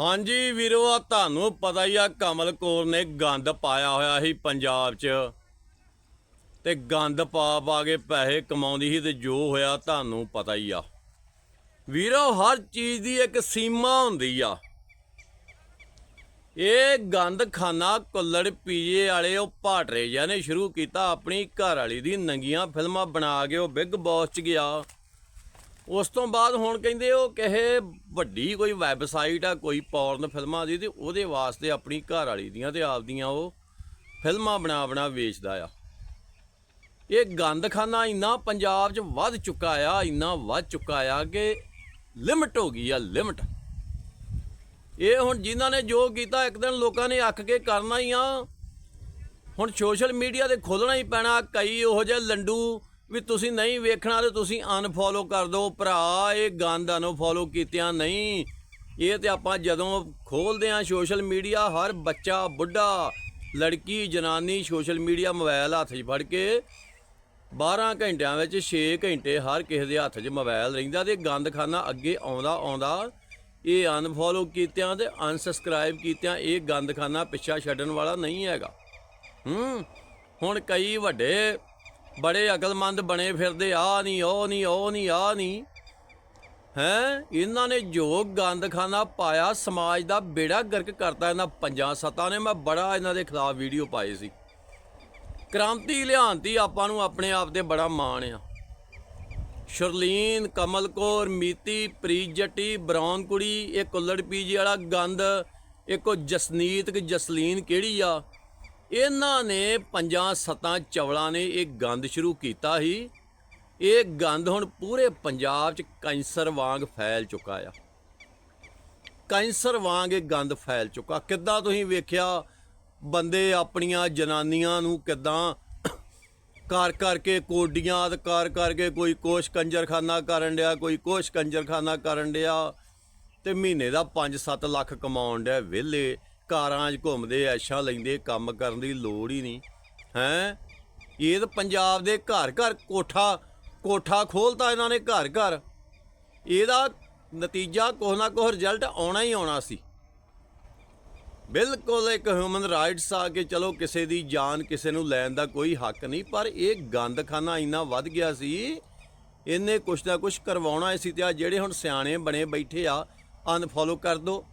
ਹਾਂਜੀ ਵੀਰੋ ਆ ਤੁਹਾਨੂੰ ਪਤਾ ਹੀ ਆ, ਕਮਲ ਕੌਰ ਨੇ ਗੰਦ ਪਾਇਆ ਹੋਇਆ ਸੀ ਪੰਜਾਬ 'ਚ। ਤੇ ਗੰਦ ਪਾ ਪਾ ਕੇ ਪੈਸੇ ਕਮਾਉਂਦੀ ਸੀ ਤੇ ਜੋ ਹੋਇਆ ਤੁਹਾਨੂੰ ਪਤਾ ਹੀ ਆ। ਵੀਰੋ, ਹਰ ਚੀਜ਼ ਦੀ ਇੱਕ ਸੀਮਾ ਹੁੰਦੀ ਆ। ਇਹ ਗੰਦ ਖਾਨਾ ਕੁੱਲੜ ਪੀਜੇ ਵਾਲੇ ਉਹ ਭਾਟਰੇ ਜਿਹਾ ਨੇ ਸ਼ੁਰੂ ਕੀਤਾ, ਆਪਣੀ ਘਰ ਵਾਲੀ ਦੀ ਨੰਗੀਆਂ ਫਿਲਮਾਂ ਬਣਾ ਕੇ ਉਹ ਬਿੱਗ ਬੌਸ 'ਚ ਗਿਆ। ਉਸ ਤੋਂ ਬਾਅਦ ਹੁਣ ਕਹਿੰਦੇ ਉਹ ਕਹੇ ਵੱਡੀ ਕੋਈ ਵੈਬਸਾਈਟ ਆ, ਕੋਈ ਪੌਰਨ ਫਿਲਮਾਂ ਦੀ ਤੇ ਉਹਦੇ ਵਾਸਤੇ ਆਪਣੀ ਘਰ ਵਾਲੀ ਦੀਆਂ ਤੇ ਆਪਦੀਆਂ ਉਹ ਫਿਲਮਾਂ ਬਣਾ ਬਣਾ ਵੇਚਦਾ ਆ। ਇਹ ਗੰਦਖਾਨਾ ਇੰਨਾ ਪੰਜਾਬ 'ਚ ਵੱਧ ਚੁੱਕਾ ਆ, ਇੰਨਾ ਵੱਧ ਚੁੱਕਾ ਆ ਕਿ ਲਿਮਟ ਹੋ ਗਈ ਆ ਲਿਮਟ ਇਹ ਹੁਣ ਜਿਨ੍ਹਾਂ ਨੇ ਜੋ ਕੀਤਾ, ਇੱਕ ਦਿਨ ਲੋਕਾਂ ਨੇ ਅੱਕ ਕੇ ਕਰਨਾ ਹੀ ਆ। ਹੁਣ ਸੋਸ਼ਲ ਮੀਡੀਆ ਤੇ ਖੋਲਣਾ ਹੀ ਪੈਣਾ, ਕਈ ਉਹੋ ਜਿਹੇ ਲੰਡੂ ਵੀ ਤੁਸੀਂ ਨਹੀਂ ਵੇਖਣਾ ਤੇ ਤੁਸੀਂ ਅਨਫੋਲੋ ਕਰ ਦਿਓ। ਭਰਾ, ਇਹ ਗੰਦ ਅਨਫੋਲੋ ਕੀਤਿਆਂ ਨਹੀਂ। ਇਹ ਤੇ ਆਪਾਂ ਜਦੋਂ ਖੋਲਦੇ ਆ ਸੋਸ਼ਲ ਮੀਡੀਆ ਹਰ ਬੱਚਾ, ਬੁੱਢਾ, ਲੜਕੀ, ਜਨਾਨੀ ਸੋਸ਼ਲ ਮੀਡੀਆ ਮੋਬਾਈਲ ਹੱਥ 'ਚ ਫੜ ਕੇ 12 ਘੰਟਿਆਂ ਵਿੱਚ 6 ਘੰਟੇ ਹਰ ਕਿਸੇ ਦੇ ਹੱਥ 'ਚ ਮੋਬਾਈਲ ਰਹਿੰਦਾ ਤੇ ਗੰਦ ਖਾਨਾ ਅੱਗੇ ਆਉਂਦਾ ਆਉਂਦਾ। ਇਹ ਅਨਫੋਲੋ ਕੀਤਿਆਂ ਤੇ ਅਨਸਬਸਕ੍ਰਾਈਬ ਕੀਤਿਆਂ, ਇਹ ਗੰਦ ਖਾਨਾ ਪਿੱਛਾ ਛੱਡਣ ਵਾਲਾ ਨਹੀਂ ਹੈਗਾ। ਹੂੰ, ਹੁਣ ਕਈ ਵੱਡੇ ਬੜੇ ਅਕਲਮੰਦ ਬਣੇ ਫਿਰਦੇ ਆ ਨਹੀਂ ਉਹ ਨਹੀਂ ਉਹ ਨਹੀਂ ਆ ਨਹੀਂ ਹੈ? ਇਹਨਾਂ ਨੇ ਜੋ ਗੰਦਖਾਨਾ ਪਾਇਆ, ਸਮਾਜ ਦਾ ਬੇੜਾ ਗਰਕ ਕਰਤਾ ਇਹਨਾਂ ਪੰਜਾਂ ਸੱਤਾਂ ਨੇ। ਮੈਂ ਬੜਾ ਇਹਨਾਂ ਦੇ ਖਿਲਾਫ ਵੀਡੀਓ ਪਾਈ ਸੀ। ਕ੍ਰਾਂਤੀ ਲਿਆਂਤੀ ਆਪਾਂ ਨੂੰ, ਆਪਣੇ ਆਪ ਤੇ ਬੜਾ ਮਾਣ ਆ। ਸ਼ਰਲੀਨ, ਕਮਲ ਕੌਰ, ਮੀਤੀ, ਪ੍ਰੀਤ ਜੱਟੀ ਬਰਾਉਨ ਕੁੜੀ, ਇਹ ਕੁੱਲੜ ਪੀਜੀ ਵਾਲਾ ਗੰਦ, ਇੱਕੋ ਜਸਨੀਤ ਕਿ ਜਸਲੀਨ ਕਿਹੜੀ ਆ? ਇਹਨਾਂ ਨੇ ਪੰਜਾਂ ਸੱਤਾਂ ਚਵਲਾਂ ਨੇ ਇਹ ਗੰਦ ਸ਼ੁਰੂ ਕੀਤਾ ਸੀ। ਇਹ ਗੰਦ ਹੁਣ ਪੂਰੇ ਪੰਜਾਬ 'ਚ ਕੈਂਸਰ ਵਾਂਗ ਫੈਲ ਚੁੱਕਾ ਆ। ਕੈਂਸਰ ਵਾਂਗ ਇਹ ਗੰਦ ਫੈਲ ਚੁੱਕਾ। ਕਿੱਦਾਂ ਤੁਸੀਂ ਵੇਖਿਆ, ਬੰਦੇ ਆਪਣੀਆਂ ਜਨਾਨੀਆਂ ਨੂੰ ਕਿੱਦਾਂ ਕਰ ਕਰਕੇ ਕੋਡੀਆਂ ਤੇ ਕਰ ਕਰਕੇ ਕੋਈ ਕੋਸ਼ ਕੰਜਰਖਾਨਾ ਕਰਨ ਡਿਆ, ਕੋਈ ਕੋਸ਼ ਕੰਜਰਖਾਨਾ ਕਰਨ ਡਿਆ ਤੇ ਮਹੀਨੇ ਦਾ 5-7 ਲੱਖ ਕਮਾਉਣ ਡਿਆ ਵਿਹਲੇ। ਕਾਰਾਂ 'ਚ ਘੁੰਮਦੇ, ਐਸ਼ਾਂ ਲੈਂਦੇ, ਕੰਮ ਕਰਨ ਦੀ ਲੋੜ ਹੀ ਨਹੀਂ, ਹੈ? ਇਹ ਤਾਂ ਪੰਜਾਬ ਦੇ ਘਰ ਘਰ ਕੋਠਾ ਕੋਠਾ ਖੋਲਤਾ ਇਹਨਾਂ ਨੇ ਘਰ ਘਰ। ਇਹਦਾ ਨਤੀਜਾ ਕੁਛ ਨਾ ਕੁਛ ਰਿਜ਼ਲਟ ਆਉਣਾ ਹੀ ਆਉਣਾ ਸੀ। ਬਿਲਕੁਲ ਇੱਕ ਹਿਊਮਨ ਰਾਈਟਸ ਆ ਕਿ ਚਲੋ ਕਿਸੇ ਦੀ ਜਾਨ ਕਿਸੇ ਨੂੰ ਲੈਣ ਦਾ ਕੋਈ ਹੱਕ ਨਹੀਂ, ਪਰ ਇਹ ਗੰਦਖਾਨਾ ਇੰਨਾ ਵੱਧ ਗਿਆ ਸੀ, ਇਹਨੇ ਕੁਛ ਨਾ ਕੁਛ ਕਰਵਾਉਣਾ ਸੀ ਤੇ ਆ ਜਿਹੜੇ ਹੁਣ ਸਿਆਣੇ ਬਣੇ ਬੈਠੇ ਆ ਅਨਫੋਲੋ ਕਰ ਦੋ।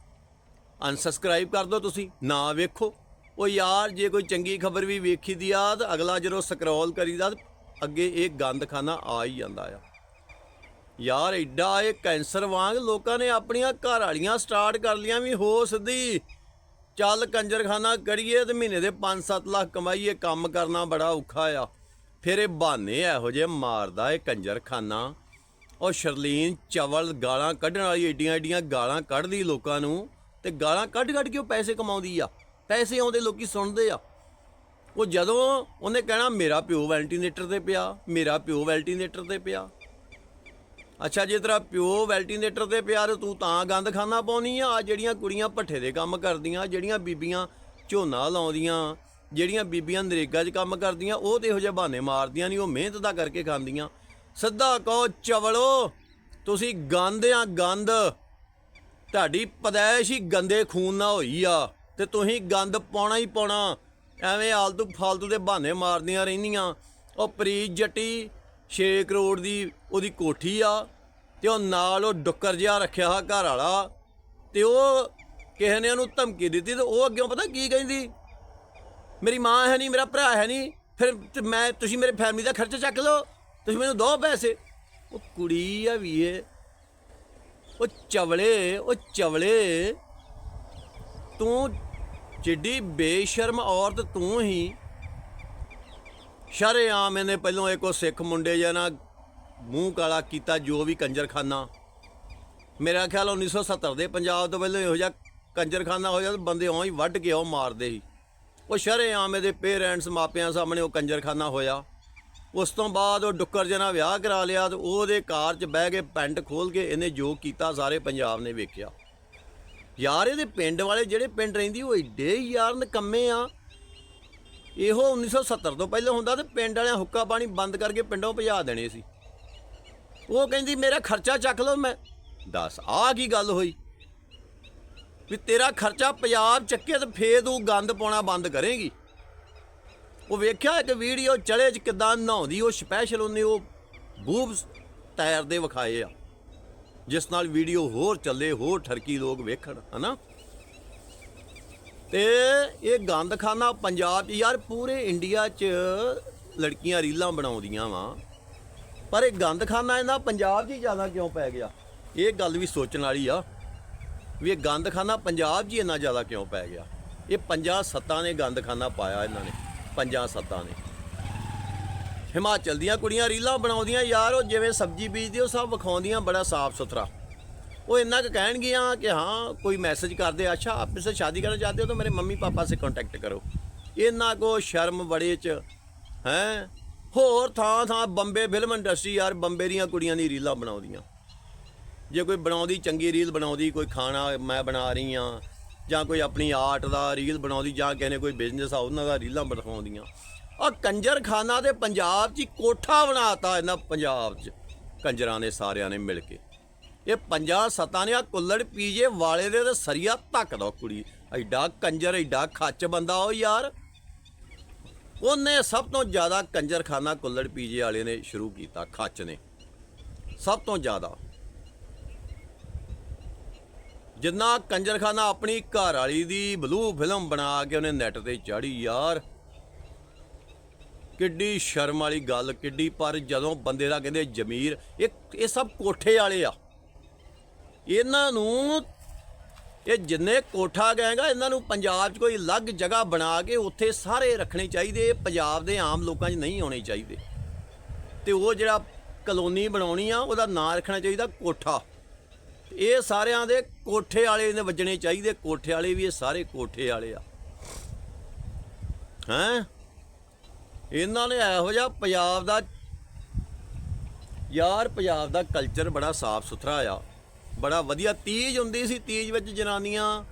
ਅਨਸਬਸਕ੍ਰਾਈਬ ਕਰ ਦੋ ਤੁਸੀਂ, ਨਾ ਵੇਖੋ। ਉਹ ਯਾਰ, ਜੇ ਕੋਈ ਚੰਗੀ ਖਬਰ ਵੀ ਵੇਖੀ ਦੀ ਆ, ਤਾਂ ਅਗਲਾ ਜਦੋਂ ਸਕਰੋਲ ਕਰੀਦਾ ਤਾਂ ਅੱਗੇ ਇਹ ਗੰਦਖਾਨਾ ਆ ਹੀ ਜਾਂਦਾ ਆ। ਯਾਰ ਐਡਾ ਇਹ ਕੈਂਸਰ ਵਾਂਗ ਲੋਕਾਂ ਨੇ ਆਪਣੀਆਂ ਘਰ ਵਾਲੀਆਂ ਸਟਾਰਟ ਕਰ ਲੀਆਂ ਵੀ ਹੋ ਸਿੱਧੀ ਚੱਲ ਕੰਜਰਖਾਨਾ ਕਰੀਏ ਤੇ ਮਹੀਨੇ ਦੇ 5-7 ਲੱਖ ਕਮਾਈਏ, ਕੰਮ ਕਰਨਾ ਬੜਾ ਔਖਾ ਆ। ਫਿਰ ਇਹ ਬਹਾਨੇ ਇਹੋ ਜਿਹੇ ਮਾਰਦਾ ਇਹ ਕੰਜਰਖਾਨਾ। ਉਹ ਸ਼ਰਲੀਨ ਚਵਲ ਗਾਲਾਂ ਕੱਢਣ ਵਾਲੀ ਏਡੀਆਂ ਏਡੀਆਂ ਗਾਲਾਂ ਕੱਢਦੀ ਲੋਕਾਂ ਨੂੰ। ਤੇ ਗਾਲਾਂ ਕੱਢ ਕੱਢ ਕੇ ਉਹ ਪੈਸੇ ਕਮਾਉਂਦੀ ਆ। ਪੈਸੇ ਆਉਂਦੇ ਲੋਕੀ ਸੁਣਦੇ ਆ। ਉਹ ਜਦੋਂ ਉਹਨੇ ਕਹਿਣਾ, ਮੇਰਾ ਪਿਓ ਵੈਂਟੀਲੇਟਰ ਤੇ ਪਿਆ, ਮੇਰਾ ਪਿਓ ਵੈਂਟੀਲੇਟਰ ਤੇ ਪਿਆ। ਅੱਛਾ, ਜੇ ਤੇਰਾ ਪਿਓ ਵੈਂਟੀਲੇਟਰ ਤੇ ਪਿਆ ਤੇ ਤੂੰ ਤਾਂ ਗੰਦ ਖਾਨਾ ਪਾਉਣੀ ਆ, ਆਹ ਜਿਹੜੀਆਂ ਕੁੜੀਆਂ ਭੱਠੇ ਦੇ ਕੰਮ ਕਰਦੀਆਂ, ਜਿਹੜੀਆਂ ਬੀਬੀਆਂ ਝੋਨਾ ਲਾਉਂਦੀਆਂ, ਜਿਹੜੀਆਂ ਬੀਬੀਆਂ ਨਰੇਗਾ 'ਚ ਕੰਮ ਕਰਦੀਆਂ, ਉਹ ਤੇ ਇਹੋ ਜਿਹੇ ਬਹਾਨੇ ਮਾਰਦੀਆਂ ਨਹੀਂ ਉਹ ਮਿਹਨਤ ਦਾ ਕਰਕੇ ਖਾਂਦੀਆਂ। ਸਿੱਧਾ ਕਹੋ, ਚਵਲੋ, ਤੁਸੀਂ ਗੰਦ ਆ, ਗੰਦ। ਤੁਹਾਡੀ ਪਦੈਸ਼ ਹੀ ਗੰਦੇ ਖੂਨ ਨਾਲ ਹੋਈ ਆ ਤੇ ਤੁਸੀਂ ਗੰਦ ਪਾਉਣਾ ਹੀ ਪਾਉਣਾ। ਐਵੇਂ ਆਲਤੂ ਫਾਲਤੂ ਦੇ ਬਹਾਨੇ ਮਾਰਦੀਆਂ ਰਹਿੰਦੀਆਂ। ਉਹ ਪ੍ਰੀਤ ਜੱਟੀ 6 ਕਰੋੜ ਦੀ ਉਹਦੀ ਕੋਠੀ ਆ ਤੇ ਉਹ ਨਾਲ ਉਹ ਡੁੱਕਰ ਜਿਹਾ ਰੱਖਿਆ ਹੋਇਆ ਘਰ ਵਾਲਾ ਤੇ ਉਹ ਕਿਸੇ ਨੇ ਉਹਨੂੰ ਧਮਕੀ ਦਿੱਤੀ ਤੇ ਉਹ ਅੱਗੇ ਪਤਾ ਕੀ ਕਹਿੰਦੀ? ਮੇਰੀ ਮਾਂ ਹੈ ਨਹੀਂ, ਮੇਰਾ ਭਰਾ ਹੈ ਨਹੀਂ, ਫਿਰ ਮੈਂ, ਤੁਸੀਂ ਮੇਰੇ ਫੈਮਿਲੀ ਦਾ ਖਰਚਾ ਚੱਕ ਲਓ, ਤੁਸੀਂ ਮੈਨੂੰ ਦੋ ਪੈਸੇ। ਉਹ ਕੁੜੀ ਆ ਵੀ ਇਹ ਉਹ ਚਵਲੇ ਉਹ ਚਵਲੇ। ਤੂੰ ਜਿੱਡੀ ਬੇਸ਼ਰਮ ਔਰਤ ਤੂੰ ਹੀ। ਸ਼ਰੇਆਮ ਇਹਨੇ ਪਹਿਲੋਂ ਇੱਕ ਉਹ ਸਿੱਖ ਮੁੰਡੇ ਜਿਹਾ ਨਾ ਮੂੰਹ ਕਾਲਾ ਕੀਤਾ ਜੋ ਵੀ ਕੰਜਰਖਾਨਾ। ਮੇਰਾ ਖਿਆਲ 1970 ਦੇ ਪੰਜਾਬ ਤੋਂ ਪਹਿਲਾਂ ਇਹੋ ਜਿਹਾ ਕੰਜਰਖਾਨਾ ਹੋਇਆ ਤਾਂ ਬੰਦੇ ਓਂ ਹੀ ਵੱਢ ਕੇ ਉਹ ਮਾਰਦੇ ਸੀ। ਉਹ ਸ਼ਰੇਆਮ ਇਹਦੇ ਪੇਰੈਂਟਸ, ਮਾਪਿਆਂ ਸਾਹਮਣੇ ਉਹ ਕੰਜਰਖਾਨਾ ਹੋਇਆ। ਉਸ ਤੋਂ ਬਾਅਦ ਉਹ ਡੁੱਕਰ ਜਨਾ ਵਿਆਹ ਕਰਾ ਲਿਆ ਤੇ ਉਹਦੇ ਕਾਰ 'ਚ ਬਹਿ ਕੇ ਪੈਂਟ ਖੋਲ ਕੇ ਇਹਨੇ ਜੋ ਕੀਤਾ ਸਾਰੇ ਪੰਜਾਬ ਨੇ ਵੇਖਿਆ। ਯਾਰ ਇਹਦੇ ਪਿੰਡ ਵਾਲੇ ਜਿਹੜੇ ਪਿੰਡ ਰਹਿੰਦੀ, ਉਹ ਏਡੇ ਯਾਰ ਨਕੰਮੇ ਆ। ਇਹੋ 1970 ਤੋਂ ਪਹਿਲਾਂ ਹੁੰਦਾ ਤੇ ਪਿੰਡ ਵਾਲਿਆਂ ਹੁੱਕਾ ਪਾਣੀ ਬੰਦ ਕਰਕੇ ਪਿੰਡੋਂ ਭਜਾ ਦੇਣੇ ਸੀ। ਉਹ ਕਹਿੰਦੀ, ਮੇਰਾ ਖਰਚਾ ਚੱਕ ਲਓ ਮੈਂ। ਦੱਸ ਆ ਕੀ ਗੱਲ ਹੋਈ? ਵੀ ਤੇਰਾ ਖਰਚਾ ਪੰਜਾਬ ਚੱਕੇ ਤੇ ਫੇਰ ਤੂੰ ਗੰਦ ਪਾਉਣਾ ਬੰਦ ਕਰੇਗੀ। ਉਹ ਵੇਖਿਆ ਇੱਕ ਵੀਡੀਓ ਚੜੇ ਚ ਕਿਦਾਂ ਨਹਾਉਂਦੀ, ਉਹ ਸਪੈਸ਼ਲ ਉਹਨੇ ਉਹ ਬੂਬਸ ਤੈਰਦੇ ਵਿਖਾਏ ਆ। ਜਿਸ ਨਾਲ ਵੀਡੀਓ ਹੋਰ ਚੱਲੇ, ਹੋਰ ਠਰਕੀ ਲੋਕ ਵੇਖਣ, ਹਨਾ? ਤੇ ਇਹ ਗੰਦਖਾਨਾ ਪੰਜਾਬ 'ਚ, ਯਾਰ ਪੂਰੇ ਇੰਡੀਆ 'ਚ ਲੜਕੀਆਂ ਰੀਲਾਂ ਬਣਾਉਂਦੀਆਂ ਵਾ। ਪਰ ਇਹ ਗੰਦਖਾਨਾ ਇਹਨਾਂ ਪੰਜਾਬ 'ਚ ਹੀ ਜ਼ਿਆਦਾ ਕਿਉਂ ਪੈ ਗਿਆ? ਇਹ ਗੱਲ ਵੀ ਸੋਚਣ ਵਾਲੀ ਆ ਵੀ ਇਹ ਗੰਦਖਾਨਾ ਪੰਜਾਬ 'ਚ ਹੀ ਇੰਨਾ ਜ਼ਿਆਦਾ ਕਿਉਂ ਪੈ ਗਿਆ? ਇਹ ਪੰਜਾਂ ਸੱਤਾਂ ਨੇ ਗੰਦਖਾਨਾ ਪਾਇਆ ਇਹਨਾਂ ਨੇ। ਪੰਜਾਂ ਸੱਤਾਂ ਨੇ। ਹਿਮਾਚਲ ਦੀਆਂ ਕੁੜੀਆਂ ਰੀਲਾਂ ਬਣਾਉਂਦੀਆਂ ਯਾਰ, ਉਹ ਜਿਵੇਂ ਸਬਜ਼ੀ ਬੀਜਦੀ, ਉਹ ਸਭ ਵਿਖਾਉਂਦੀਆਂ, ਬੜਾ ਸਾਫ਼ ਸੁਥਰਾ। ਉਹ ਇੰਨਾ ਕੁ ਕਹਿਣਗੀਆਂ ਕਿ ਹਾਂ, ਕੋਈ ਮੈਸੇਜ ਕਰਦੇ, ਅੱਛਾ, ਆਪ ਇਸ ਸ਼ਾਦੀ ਕਰਨਾ ਚਾਹਤੇ ਹੋ ਤਾਂ ਮੇਰੇ ਮੰਮੀ ਪਾਪਾ ਸੇ ਕੰਟੈਕਟ ਕਰੋ। ਇਹਨਾਂ ਕੋ ਸ਼ਰਮ ਬੜੇ ਚ, ਹੈ? ਹੋਰ ਥਾਂ ਥਾਂ ਬੰਬੇ ਫਿਲਮ ਇੰਡਸਟਰੀ ਯਾਰ, ਬੰਬੇ ਦੀਆਂ ਕੁੜੀਆਂ ਦੀ ਰੀਲਾਂ ਬਣਾਉਂਦੀਆਂ। ਜੇ ਕੋਈ ਬਣਾਉਂਦੀ, ਚੰਗੀ ਰੀਲ ਬਣਾਉਂਦੀ, ਕੋਈ ਖਾਣਾ ਮੈਂ ਬਣਾ ਰਹੀ ਆ ਜਾਂ ਕੋਈ ਆਪਣੀ ਆਰਟ ਦਾ ਰੀਲ ਬਣਾਉਂਦੀ ਜਾਂ ਕਿਸੇ ਨੇ ਕੋਈ ਬਿਜ਼ਨਸ ਆ, ਉਹਨਾਂ ਦਾ ਰੀਲਾਂ ਬਣਾਉਂਦੀਆਂ। ਆ ਕੰਜਰਖਾਨਾ ਦੇ ਪੰਜਾਬ 'ਚ ਹੀ ਕੋਠਾ ਬਣਾਤਾ ਇਹਨਾਂ ਪੰਜਾਬ 'ਚ, ਕੰਜਰਾਂ ਨੇ ਸਾਰਿਆਂ ਨੇ ਮਿਲ ਕੇ। ਇਹ ਪੰਜਾਂ ਸੱਤਾਂ ਨੇ, ਆ ਕੁੱਲੜ ਪੀਜੇ ਵਾਲੇ ਦੇ ਤੇ ਸਰੀਆ ਧੱਕ ਦੋ ਕੁੜੀ। ਐਡਾ ਕੰਜਰ, ਐਡਾ ਖੱਚ ਬੰਦਾ ਉਹ ਯਾਰ। ਉਹਨੇ ਸਭ ਤੋਂ ਜ਼ਿਆਦਾ ਕੰਜਰਖਾਨਾ ਕੁੱਲੜ ਪੀਜੇ ਵਾਲੇ ਨੇ ਸ਼ੁਰੂ ਕੀਤਾ, ਖੱਚ ਨੇ। ਸਭ ਤੋਂ ਜ਼ਿਆਦਾ। ਜਿੰਨਾ ਕੰਜਰਖਾਨਾ ਆਪਣੀ ਘਰ ਵਾਲੀ ਦੀ ਬਲੂ ਫਿਲਮ ਬਣਾ ਕੇ ਉਹਨੇ ਨੈਟ ਤੇ ਚਾੜੀ ਯਾਰ। ਕਿੱਡੀ ਸ਼ਰਮ ਵਾਲੀ ਗੱਲ, ਕਿੱਡੀ, ਪਰ ਜਦੋਂ ਬੰਦੇ ਦਾ ਕਹਿੰਦੇ ਜ਼ਮੀਰ, ਇਹ ਇਹ ਸਭ ਕੋਠੇ ਵਾਲੇ ਆ। ਇਹਨਾਂ ਨੂੰ, ਇਹ ਜਿੰਨੇ ਕੋਠਾ ਗਏਗਾ, ਇਹਨਾਂ ਨੂੰ ਪੰਜਾਬ 'ਚ ਕੋਈ ਅਲੱਗ ਜਗ੍ਹਾ ਬਣਾ ਕੇ ਉੱਥੇ ਸਾਰੇ ਰੱਖਣੇ ਚਾਹੀਦੇ, ਪੰਜਾਬ ਦੇ ਆਮ ਲੋਕਾਂ 'ਚ ਨਹੀਂ ਆਉਣੇ ਚਾਹੀਦੇ। ਤੇ ਉਹ ਜਿਹੜਾ ਕਲੋਨੀ ਬਣਾਉਣੀ ਆ, ਉਹਦਾ ਨਾਂ ਰੱਖਣਾ ਚਾਹੀਦਾ ਕੋਠਾ। ਇਹ ਸਾਰਿਆਂ ਦੇ ਕੋਠੇ ਵਾਲੇ ਨੇ ਵੱਜਣੇ ਚਾਹੀਦੇ, ਕੋਠੇ ਵਾਲੇ ਵੀ ਇਹ ਸਾਰੇ ਕੋਠੇ ਵਾਲੇ ਆ। ਹੈਂ? ਇਹਨਾਂ ਨੇ ਇਹੋ ਜਿਹਾ ਪੰਜਾਬ ਦਾ, ਯਾਰ ਪੰਜਾਬ ਦਾ ਕਲਚਰ ਬੜਾ ਸਾਫ਼ ਸੁਥਰਾ ਆ। ਬੜਾ ਵਧੀਆ, ਤੀਜ ਹੁੰਦੀ ਸੀ, ਤੀਜ ਵਿੱਚ ਜਨਾਨੀਆਂ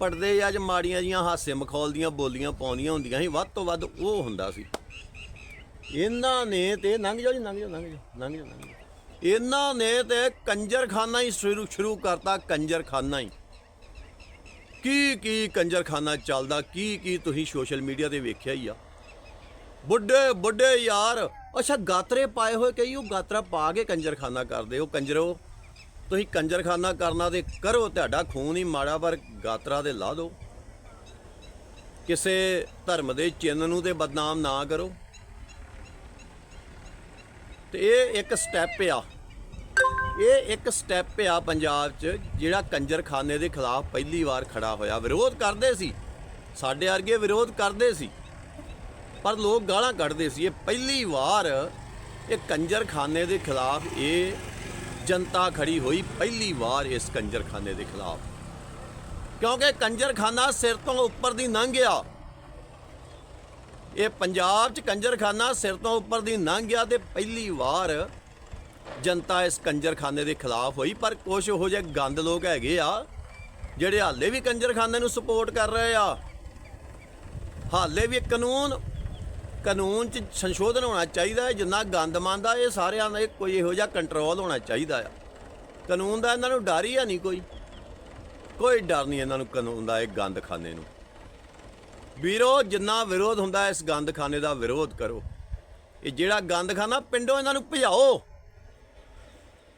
ਪੜਦੇ ਜਾਂ ਮਾੜੀਆਂ ਜੀਆਂ ਹਾਸੇ ਮਖੌਲ ਦੀਆਂ ਬੋਲੀਆਂ ਪਾਉਂਦੀਆਂ ਹੁੰਦੀਆਂ ਸੀ, ਵੱਧ ਤੋਂ ਵੱਧ ਉਹ ਹੁੰਦਾ ਸੀ। ਇਹਨਾਂ ਨੇ ਤੇ, ਲੰਘ ਜਾਓ ਜੀ, ਲੰਘ ਜਾਓ ਲੰਘ ਜਾਓ ਲੰਘ ਜਾਓ ਲੰਘ ਜਾਓ। ਇਹਨਾਂ ਨੇ ਤੇ ਕੰਜਰਖਾਨਾ ਹੀ ਸ਼ੁਰੂ ਸ਼ੁਰੂ ਕਰਤਾ, ਕੰਜਰਖਾਨਾ ਹੀ। ਕੀ ਕੀ ਕੰਜਰਖਾਨਾ ਚੱਲਦਾ? ਕੀ ਕੀ ਤੁਸੀਂ ਸੋਸ਼ਲ ਮੀਡੀਆ ਤੇ ਵੇਖਿਆ ਹੀ ਆ? ਬੁੱਢੇ ਬੁੱਢੇ ਯਾਰ। ਅੱਛਾ, ਗਾਤਰੇ ਪਾਏ ਹੋਏ ਕਈ, ਉਹ ਗਾਤਰਾ ਪਾ ਕੇ ਕੰਜਰਖਾਨਾ ਕਰਦੇ ਹੋ, ਕੰਜਰੋ। ਤੁਸੀਂ ਕੰਜਰਖਾਨਾ ਕਰਨਾ ਤੇ ਕਰੋ, ਤੁਹਾਡਾ ਖੂਨ ਹੀ ਮਾੜਾ, ਪਰ ਗਾਤਰਾ ਤੇ ਲਾ ਦਿਓ। ਕਿਸੇ ਧਰਮ ਦੇ ਚਿੰਨ ਨੂੰ ਤੇ ਬਦਨਾਮ ਨਾ ਕਰੋ। ਤੇ ਇਹ ਇੱਕ ਸਟੈਪ ਆ। ਇਹ ਇੱਕ ਸਟੈਪ ਆ ਪੰਜਾਬ 'ਚ, ਜਿਹੜਾ ਕੰਜਰਖਾਨੇ ਦੇ ਖਿਲਾਫ ਪਹਿਲੀ ਵਾਰ ਖੜਾ ਹੋਇਆ। ਵਿਰੋਧ ਕਰਦੇ ਸੀ। ਸਾਡੇ ਵਰਗੇ ਵਿਰੋਧ ਕਰਦੇ ਸੀ। ਪਰ ਲੋਕ ਗਾਲਾਂ ਕੱਢਦੇ ਸੀ। ਇਹ ਪਹਿਲੀ ਵਾਰ ਇਹ ਕੰਜਰਖਾਨੇ ਦੇ ਖਿਲਾਫ ਇਹ ਜਨਤਾ ਖੜੀ ਹੋਈ। ਪਹਿਲੀ ਵਾਰ ਇਸ ਕੰਜਰਖਾਨੇ ਦੇ ਖਿਲਾਫ। ਕਿਉਂਕਿ ਕੰਜਰਖਾਨਾ ਸਿਰ ਤੋਂ ਉੱਪਰ ਦੀ ਲੰਘ ਗਿਆ ਇਹ ਪੰਜਾਬ 'ਚ ਕੰਜਰਖਾਨਾ ਸਿਰ ਤੋਂ ਉੱਪਰ ਦੀ ਲੰਘ ਗਿਆ ਤੇ ਪਹਿਲੀ ਵਾਰ ਜਨਤਾ ਇਸ ਕੰਜਰਖਾਨੇ ਦੇ ਖਿਲਾਫ ਹੋਈ, ਪਰ ਕੁਝ ਉਹੋ ਜਿਹੇ ਗੰਦ ਲੋਕ ਹੈਗੇ ਆ, ਜਿਹੜੇ ਹਾਲੇ ਵੀ ਕੰਜਰਖਾਨੇ ਨੂੰ ਸਪੋਰਟ ਕਰ ਰਹੇ ਆ। ਹਾਲੇ ਵੀ ਕਾਨੂੰਨ ਕਾਨੂੰਨ 'ਚ ਸੰਸ਼ੋਧਨ ਹੋਣਾ ਚਾਹੀਦਾ ਹੈ, ਜਿੰਨਾ ਗੰਦ ਮੰਦਾ ਇਹ ਸਾਰਿਆਂ ਦਾ ਕੋਈ ਇਹੋ ਜਿਹਾ ਕੰਟਰੋਲ ਹੋਣਾ ਚਾਹੀਦਾ ਆ। ਕਾਨੂੰਨ ਦਾ ਇਹਨਾਂ ਨੂੰ ਡਰ ਹੀ ਹੈ ਨਹੀਂ ਕੋਈ। ਕੋਈ ਡਰ ਨਹੀਂ ਇਹਨਾਂ ਨੂੰ ਕਾਨੂੰਨ ਦਾ ਇਹ ਗੰਦ ਖਾਨੇ ਨੂੰ। ਵੀਰੋ, ਜਿੰਨਾ ਵਿਰੋਧ ਹੁੰਦਾ ਇਸ ਗੰਦ ਖਾਨੇ ਦਾ ਵਿਰੋਧ ਕਰੋ। ਇਹ ਜਿਹੜਾ ਗੰਦ ਖਾਨਾ ਪਿੰਡੋਂ ਇਹਨਾਂ ਨੂੰ ਭਜਾਓ।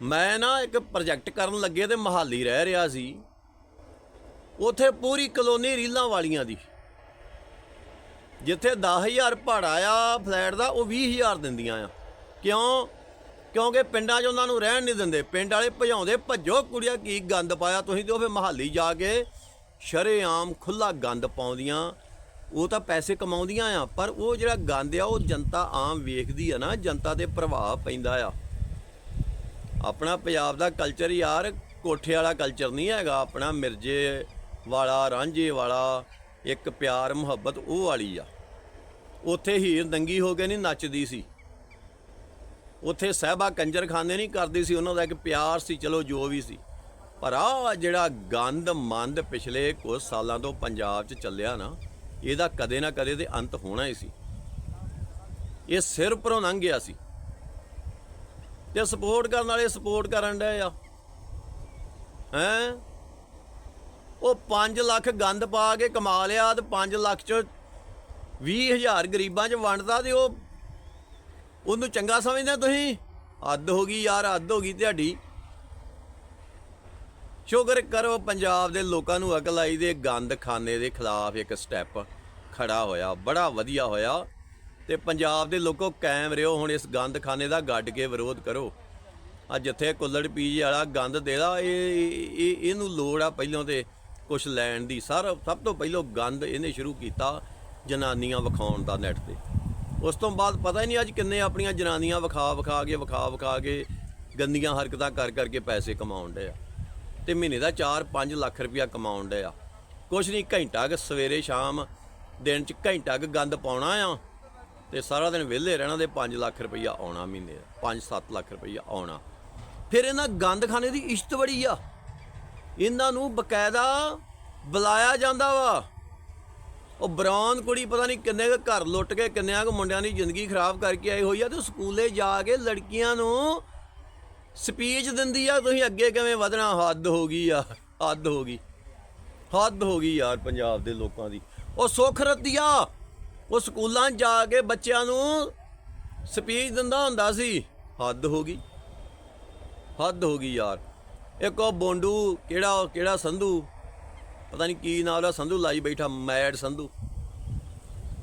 ਮੈਂ ਨਾ ਇੱਕ ਪ੍ਰੋਜੈਕਟ ਕਰਨ ਲੱਗੇ ਤੇ ਮਹਾਲੀ ਰਹਿ ਰਿਹਾ ਸੀ। ਉਥੇ ਪੂਰੀ ਕਲੋਨੀ ਰੀਲਾਂ ਵਾਲੀਆਂ ਦੀ। ਜਿੱਥੇ 10000 ਭਾੜਾ ਆ, ਫਲੈਟ ਦਾ, ਉਹ 20000 ਦਿੰਦੀਆਂ ਆ। ਕਿਉਂ? ਕਿਉਂਕਿ ਪਿੰਡਾਂ 'ਚ ਉਹਨਾਂ ਨੂੰ ਰਹਿਣ ਨਹੀਂ ਦਿੰਦੇ। ਪਿੰਡ ਵਾਲੇ ਭਜਾਉਂਦੇ, ਭੱਜੋ ਕੁੜੀਆਂ, ਕੀ ਗੰਦ ਪਾਇਆ ਤੁਸੀਂ? ਤੇ ਉਹ ਫੇ ਮਹਾਲੀ ਜਾ ਕੇ ਸ਼ਰੇਆਮ ਖੁੱਲਾ ਗੰਦ ਪਾਉਂਦੀਆਂ। ਉਹ ਤਾਂ ਪੈਸੇ ਕਮਾਉਂਦੀਆਂ ਆ, ਪਰ ਉਹ ਜਿਹੜਾ ਗੰਦ ਆ, ਉਹ ਜਨਤਾ ਆਮ ਵੇਖਦੀ ਆ ਨਾ, ਜਨਤਾ ਤੇ ਪ੍ਰਭਾਵ ਪੈਂਦਾ ਆ। ਆਪਣਾ ਪੰਜਾਬ ਦਾ ਕਲਚਰ ਯਾਰ, ਕੋਠੇ ਵਾਲਾ ਕਲਚਰ ਨਹੀਂ ਹੈਗਾ, ਆਪਣਾ ਮਿਰਜੇ ਵਾਲਾ, ਰਾਂਝੇ ਵਾਲਾ, ਇੱਕ ਪਿਆਰ, ਮੁਹੱਬਤ, ਉਹ ਵਾਲੀ ਆ। ਉੱਥੇ ਹੀਰ ਦੰਗੀ ਹੋ ਕੇ ਨਹੀਂ ਨੱਚਦੀ ਸੀ। ਉੱਥੇ ਸਹਿਬਾ ਕੰਜਰ ਖਾਂਦੇ ਨਹੀਂ ਕਰਦੀ ਸੀ, ਉਹਨਾਂ ਦਾ ਇੱਕ ਪਿਆਰ ਸੀ, ਚਲੋ ਜੋ ਵੀ ਸੀ। ਪਰ ਆ ਜਿਹੜਾ ਗੰਦ ਮੰਦ ਪਿਛਲੇ ਕੁਝ ਸਾਲਾਂ ਤੋਂ ਪੰਜਾਬ 'ਚ ਚੱਲਿਆ ਨਾ ਇਹਦਾ ਕਦੇ ਨਾ ਕਦੇ ਤੇ ਅੰਤ ਹੋਣਾ ਹੀ ਸੀ। ਇਹ ਸਿਰ ਪਰੋਂ ਲੰਘ ਗਿਆ ਸੀ। ਤੇ ਸਪੋਰਟ ਕਰਨ ਵਾਲੇ ਸਪੋਰਟ ਕਰਨ ਡਏ ਆ। ਹੈਂ? ਉਹ 5 ਲੱਖ ਗੰਦ ਪਾ ਕੇ ਕਮਾ ਲਿਆ ਤੇ 5 ਲੱਖ ਚੋਂ 20000 ਗਰੀਬਾਂ 'ਚ ਵੰਡਦਾ ਤੇ ਉਹ ਉਹਨੂੰ ਚੰਗਾ ਸਮਝਦੇ ਤੁਸੀਂ? ਹੱਦ ਹੋ ਗਈ ਯਾਰ, ਹੱਦ ਹੋ ਗਈ ਤੁਹਾਡੀ। ਸ਼ੁਕਰ ਕਰੋ ਪੰਜਾਬ ਦੇ ਲੋਕਾਂ ਨੂੰ ਅਕਲ ਆਈ ਦੇ ਗੰਦ ਖਾਨੇ ਦੇ ਖਿਲਾਫ ਇੱਕ ਸਟੈਪ ਖੜਾ ਹੋਇਆ, ਬੜਾ ਵਧੀਆ ਹੋਇਆ ਤੇ ਪੰਜਾਬ ਦੇ ਲੋਕੋ ਕਾਇਮ ਰਿਓ ਹੁਣ ਇਸ ਗੰਦ ਖਾਨੇ ਦਾ ਗੱਡ ਕੇ ਵਿਰੋਧ ਕਰੋ। ਆ ਜਿੱਥੇ ਕੁੱਲੜ ਪੀਜੀ ਵਾਲਾ ਗੰਦ ਦੇਦਾ ਇਹ ਇਹ ਇਹਨੂੰ ਲੋੜ ਆ ਪਹਿਲਾਂ ਤੇ ਕੁਛ ਲੈਣ ਦੀ। ਸਰ, ਸਭ ਤੋਂ ਪਹਿਲਾਂ ਗੰਦ ਇਹਨੇ ਸ਼ੁਰੂ ਕੀਤਾ ਜਨਾਨੀਆਂ ਵਿਖਾਉਣ ਦਾ ਨੈਟ ਤੇ। ਉਸ ਤੋਂ ਬਾਅਦ ਪਤਾ ਹੀ ਨਹੀਂ ਅੱਜ ਕਿੰਨੇ ਆਪਣੀਆਂ ਜਨਾਨੀਆਂ ਵਿਖਾ ਵਿਖਾ ਕੇ ਵਿਖਾ ਵਿਖਾ ਕੇ ਗੰਦੀਆਂ ਹਰਕਤਾਂ ਕਰ ਕਰਕੇ ਪੈਸੇ ਕਮਾਉਣ ਡੇ ਆ। ਤੇ ਮਹੀਨੇ ਦਾ 4-5 ਲੱਖ ਰੁਪਇਆ ਕਮਾਉਣ ਡੇ ਆ। ਕੁਛ ਨਹੀਂ, ਘੰਟਾ ਕੁ ਸਵੇਰੇ ਸ਼ਾਮ, ਦਿਨ ਚ ਘੰਟਾ ਕੁ ਗੰਦ ਪਾਉਣਾ ਆ ਤੇ ਸਾਰਾ ਦਿਨ ਵਿਹਲੇ ਰਹਿਣਾ ਤੇ 5 ਲੱਖ ਰੁਪਈਆ ਆਉਣਾ ਮਹੀਨੇ ਦਾ 5-7 ਲੱਖ ਰੁਪਈਆ ਆਉਣਾ। ਫਿਰ ਇਹਨਾਂ ਗੰਦ ਖਾਣੇ ਦੀ ਇਸ਼ਤ ਬੜੀ ਆ। ਇਹਨਾਂ ਨੂੰ ਬਕਾਇਦਾ ਬੁਲਾਇਆ ਜਾਂਦਾ ਵਾ। ਉਹ ਬਰਾਨ ਕੁੜੀ ਪਤਾ ਨਹੀਂ ਕਿੰਨੇ ਕੁ ਘਰ ਲੁੱਟ ਕੇ ਕਿੰਨਿਆਂ ਕੁ ਮੁੰਡਿਆਂ ਦੀ ਜ਼ਿੰਦਗੀ ਖਰਾਬ ਕਰਕੇ ਆਈ ਹੋਈ ਆ ਤੇ ਸਕੂਲੇ ਜਾ ਕੇ ਲੜਕੀਆਂ ਨੂੰ ਸਪੀਚ ਦਿੰਦੀ ਆ, ਤੁਸੀਂ ਅੱਗੇ ਕਿਵੇਂ ਵਧਣਾ? ਹੱਦ ਹੋ ਗਈ ਆ, ਹੱਦ ਹੋ ਗਈ। ਹੱਦ ਹੋ ਗਈ ਯਾਰ ਪੰਜਾਬ ਦੇ ਲੋਕਾਂ ਦੀ। ਉਹ ਸੁੱਖ ਰਤੀਆ, ਉਹ ਸਕੂਲਾਂ ਜਾ ਕੇ ਬੱਚਿਆਂ ਨੂੰ ਸਪੀਚ ਦਿੰਦਾ ਹੁੰਦਾ ਸੀ। ਹੱਦ ਹੋ ਗਈ। ਹੱਦ ਹੋ ਗਈ ਯਾਰ। ਇੱਕ ਉਹ ਬੋਂਡੂ, ਕਿਹੜਾ ਕਿਹੜਾ ਸੰਧੂ? ਪਤਾ ਨਹੀਂ ਕੀ ਨਾਮ ਉਹਦਾ ਸੰਧੂ ਲਾਈ ਬੈਠਾ, ਮੈਡ ਸੰਧੂ।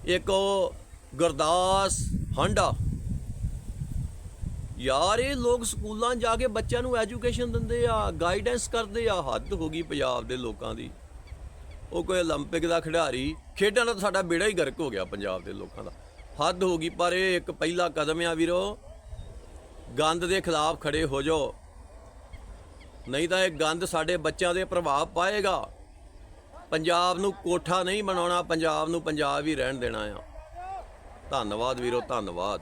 ਇੱਕ ਉਹ ਗੁਰਦਾਸ ਹਾਂਡਾ। ਯਾਰ ਇਹ ਲੋਕ ਸਕੂਲਾਂ 'ਚ ਜਾ ਕੇ ਬੱਚਿਆਂ ਨੂੰ ਐਜੂਕੇਸ਼ਨ ਦਿੰਦੇ ਆ ਗਾਈਡੈਂਸ ਕਰਦੇ ਆ ਹੱਦ ਹੋ ਗਈ ਪੰਜਾਬ ਦੇ ਲੋਕਾਂ ਦੀ ਉਹ ਕੋਈ 올림픽 ਦਾ ਖਿਡਾਰੀ ਖੇਡਾਂ ਦਾ ਤਾਂ ਸਾਡਾ ਬੇੜਾ ਹੀ ਗਰਕ ਹੋ ਗਿਆ ਪੰਜਾਬ ਦੇ ਲੋਕਾਂ ਦਾ ਹੱਦ ਹੋ ਗਈ ਪਰ ਇਹ ਇੱਕ ਪਹਿਲਾ ਕਦਮ ਆ ਵੀਰੋ ਗੰਦ ਦੇ ਖਿਲਾਫ ਖੜੇ ਹੋ ਜਾਓ ਨਹੀਂ ਤਾਂ ਇਹ ਗੰਦ ਸਾਡੇ ਬੱਚਿਆਂ ਦੇ ਪ੍ਰਭਾਵ ਪਾਏਗਾ ਪੰਜਾਬ ਨੂੰ ਕੋਠਾ ਨਹੀਂ ਬਣਾਉਣਾ ਪੰਜਾਬ ਨੂੰ ਪੰਜਾਬ ਹੀ ਰਹਿਣ ਦੇਣਾ ਆ ਧੰਨਵਾਦ ਵੀਰੋ ਧੰਨਵਾਦ